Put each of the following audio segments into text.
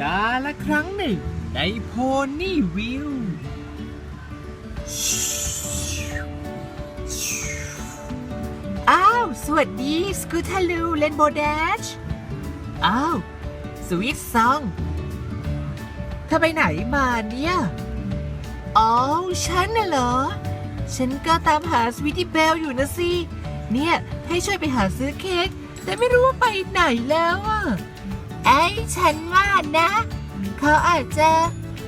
กาละครั้งหนึ่งในโพนี่วิวอ้าว สวัสดีสกูทาลูเลนโบแดช อ้าว สวิตซองเธอไปไหนมาเนี่ย อ๋อ ฉันน่ะเหรอ ฉันก็ตามหาสวีตตี้เบลอยู่นะสิ เนี่ย ให้ช่วยไปหาซื้อเค้ก แต่ไม่รู้ว่าไปไหนแล้วอะ ไอ้ฉันว่านะ เขาอาจจะ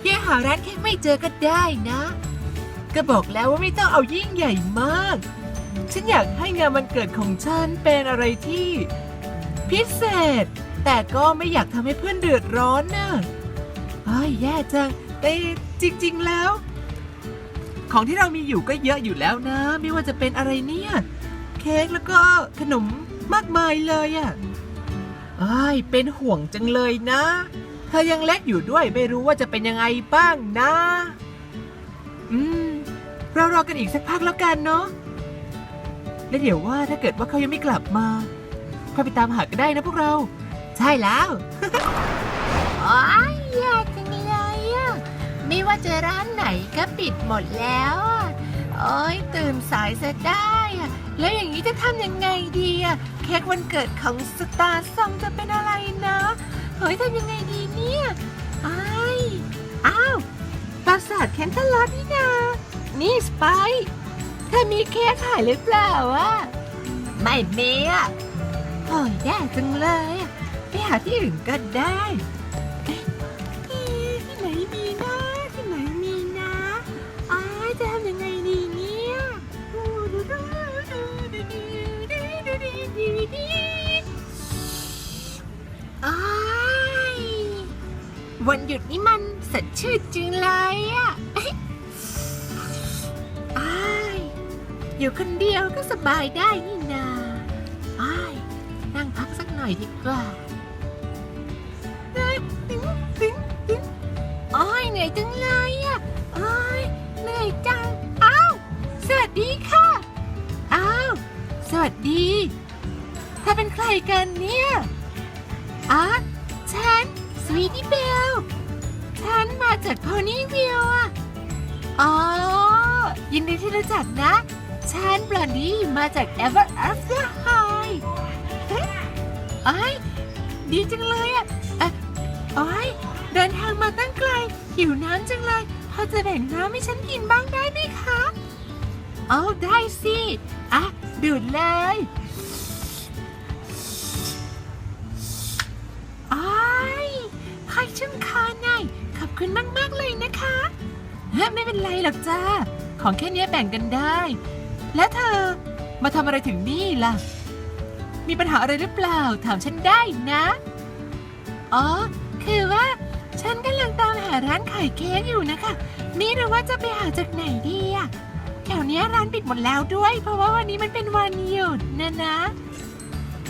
ยังหาร้านเค้กไม่เจอก็ได้นะ ก็บอกแล้วว่าไม่ต้องเอายิ่งใหญ่มาก ฉันอยากให้งานวันเกิดของฉันเป็นอะไรที่ พิเศษ แต่ก็ไม่อยากทำให้เพื่อนเดือดร้อนนะเฮ้ยแย่จังแต่จริง ๆแล้ว ของที่เรามีอยู่ก็เยอะอยู่แล้วนะ ไม่ว่าจะเป็นอะไรเนี่ย เค้กแล้วก็ขนมมากมายเลยอะ่ะ เอ้ยเป็นห่วงจังเลยนะ เธอยังเล็กอยู่ด้วยไม่รู้ว่าจะเป็นยังไงบ้างนะ อืม เรารอกันอีกสักพักแล้วกันเนาะ แล้วเดี๋ยวว่าถ้าเกิดว่าเขายังไม่กลับมาค่อยไปตามหากันได้นะพวกเรา ใช่แล้วอ้ยอยากจังเลยอะไม่ว่าจะร้านไหนก็ปิดหมดแล้วอะโอ้ยตื่นสายซะได้ แล้วอย่างนี้จะทำยังไงดีอะเค้กวันเกิดของสตาร์ซองจะเป็นอะไรนะเฮ้ยทำยังไงดีเนี่ยไอ้อ้าวปราสาทแคนเทลลอดนี่นานี่สไปซ์เธอมีเค้กขายหรือเปล่าอะไม่มีอะโอ้ยแย่จังเลยไปหาที่อื่นก็ได้ วันหยุดนี่มันสดชื่นจริงเลยอะเอ๊ะอ้ายอยู่คนเดียวก็สบายได้นี่นาอ้ายนั่งพักสักหน่อยดีกว่าเอ้ยตึงตึงตึงอ้ายเหนื่อยจังเลยอะอ้ายเหนื่อยจัง อ้าว สวัสดีค่ะ อ้าว สวัสดีเธอเป็นใครกันเนี่ยอ๋อฉันสวีตี้เบล ฉันมาจากโพนี่วิวอะอ๋อ ยินดีที่รู้จักนะ ฉันบลอนดี้มาจาก Ever After High เฮ้ยไอ้ยดีจังเลยอะเอ่อโอ้ยเดินทางมาตั้งไกล หิวน้ำจังเลย พอจะแบ่งน้ำให้ฉันกินบ้างได้ไหมคะ เอาได้สิ อะดูดเลย คุณมาก ๆ เลยนะคะฮ้ยไม่เป็นไรหรอกจ้า ของแค่นี้แบ่งกันได้ และเธอมาทำอะไรถึงนี่ล่ะ มีปัญหาอะไรหรือเปล่า ถามฉันได้นะ อ๋อ คือว่า ฉันกำลังตามหาร้านขายเค้กอยู่นะคะไม่หรู้ว่าจะไปหาจากไหนดีอะแถวนี้ร้านปิดหมดแล้วด้วย เพราะว่าวันนี้มันเป็นวันหยุดนะนะ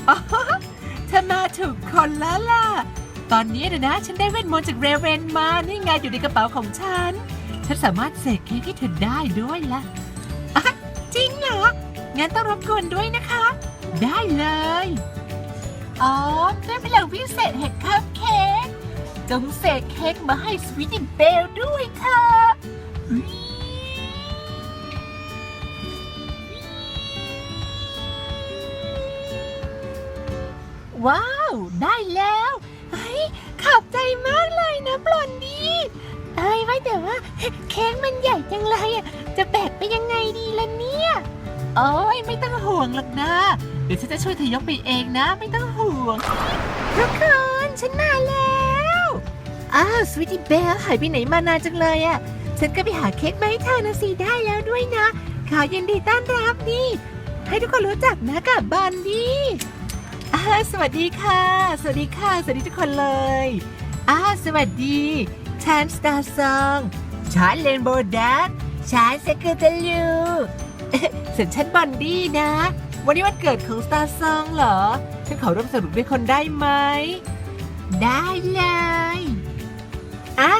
อ๋อเธอมาถูกคนแล้วล่ะ ตอนนี้นะนะ ฉันได้เวทมนต์จากเรเวนมา นี่ไงอยู่ในกระเป๋าของฉัน ฉันสามารถเสกเค้กให้เธอได้ด้วยล่ะอะจริงเหรอ งั้นต้องรบกวนด้วยนะคะ ได้เลย อ๋อได้วยพลังพิเศษแห่งคัพเค้ก จงเสกเค้กมาให้สวีตตี้เบลด้วยค่ะอุ๊ยว้าว ได้แล้ว ว่าเค้กมันใหญ่จังเลยอะจะแบกไปยังไงดีล่ะเนี่ยโอ้ยไม่ต้องห่วงหรอกนะ เดี๋ยวฉันจะช่วยเธอยกไปเองนะ ไม่ต้องห่วงทุกคนฉันมาแล้วอ้าวสวิตตี้เบลหายไปไหนมานานจังเลยอะฉันก็ไปหาเค้กมาให้เธอนะสิได้แล้วด้วยนะขอยินดีต้อนรับนี่ให้ทุกคนรู้จักนะกับบันดี้อ่สวัสดีค่ะ สวัสดีค่ะ สวัสดีทุกคนเลยอ่าสวัสดี ฉันสตาร์ซองฉันเลนโบว์ดักฉันเซกเกอร์ตลูส่วนฉันบันดี้นะ วันนี้วันเกิดของสตาร์ซองเหรอ ฉันขอร่วมสนุกด้วยคนได้ไหม ได้เลย อะ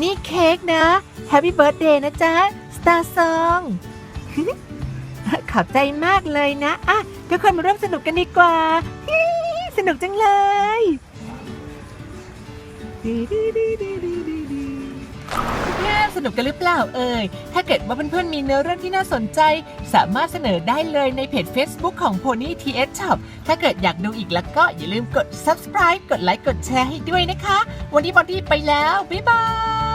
นี่เค้กนะแฮปปี้เบิร์ดเดย์นะจ๊ะสตาร์ซองขอบใจมากเลยนะอะทุกคนมาร่วมสนุกกันดีกว่า สนุกจังเลยเพื่อ นๆสนุกกันหรือเปล่าเอ่ย ถ้าเกิดว่าเพื่อนๆมีเนื้อเรื่องที่น่าสนใจ สามารถเสนอได้เลยในเพจ Facebook ของ Pony TS Shop ถ้าเกิดอยากดูอีกแล้วก็อย่าลืมกด subscribe กดไลค์กดแชร์ให้ด้วยนะคะ วันนี้บอดี้ไปแล้ว บ๊ายบาย